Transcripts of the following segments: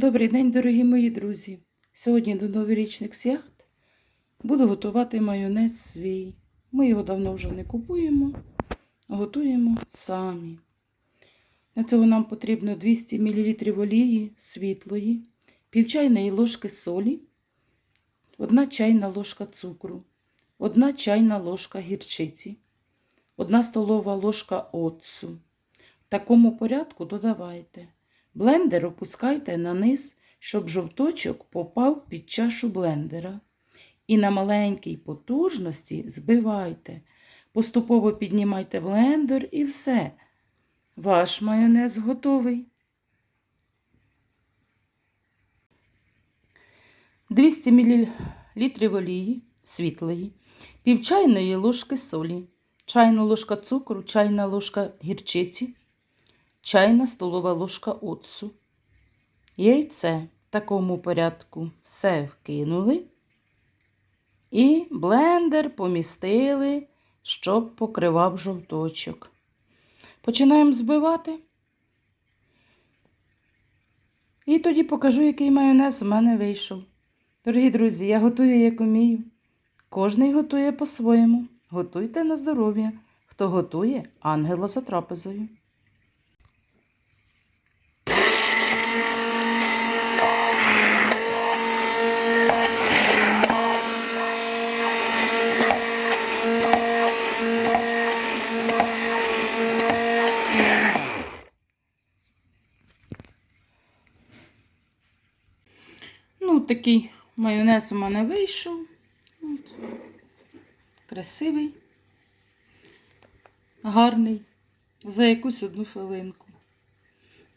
Добрий день, дорогі мої друзі! Сьогодні до новорічних свят буду готувати майонез свій. Ми його давно вже не купуємо, готуємо самі. Для цього нам потрібно 200 мл олії світлої, пів чайної ложки солі, 1 чайна ложка цукру, 1 чайна ложка гірчиці, 1 столова ложка оцту. В такому порядку додавайте. Блендер опускайте на низ, щоб жовточок попав під чашу блендера. І на маленькій потужності збивайте. Поступово піднімайте блендер і все. Ваш майонез готовий. 200 мл олії світлої, пів чайної ложки солі, чайна ложка цукру, чайна ложка гірчиці, чайна столова ложка оцту. Яйце в такому порядку все вкинули. І блендер помістили, щоб покривав жовточок. Починаємо збивати. І тоді покажу, який майонез у мене вийшов. Дорогі друзі, я готую, як умію. Кожний готує по-своєму. Готуйте на здоров'я. Хто готує, ангела за трапезою. Такий майонез у мене вийшов. От. Красивий, гарний, за якусь одну хвилинку.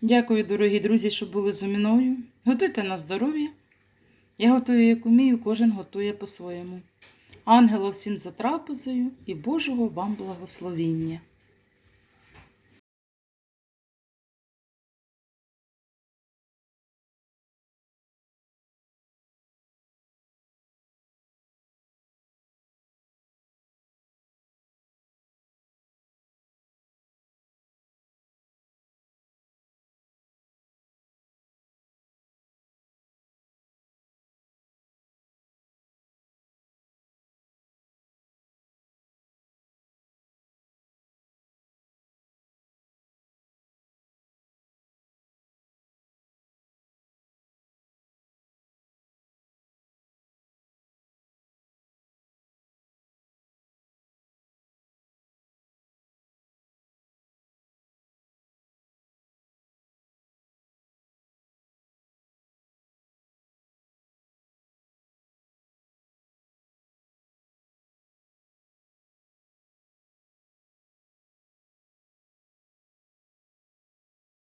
Дякую, дорогі друзі, що були зі мною. Готуйте на здоров'я. Я готую, як умію, кожен готує по-своєму. Ангела всім за трапезою і Божого вам благословіння.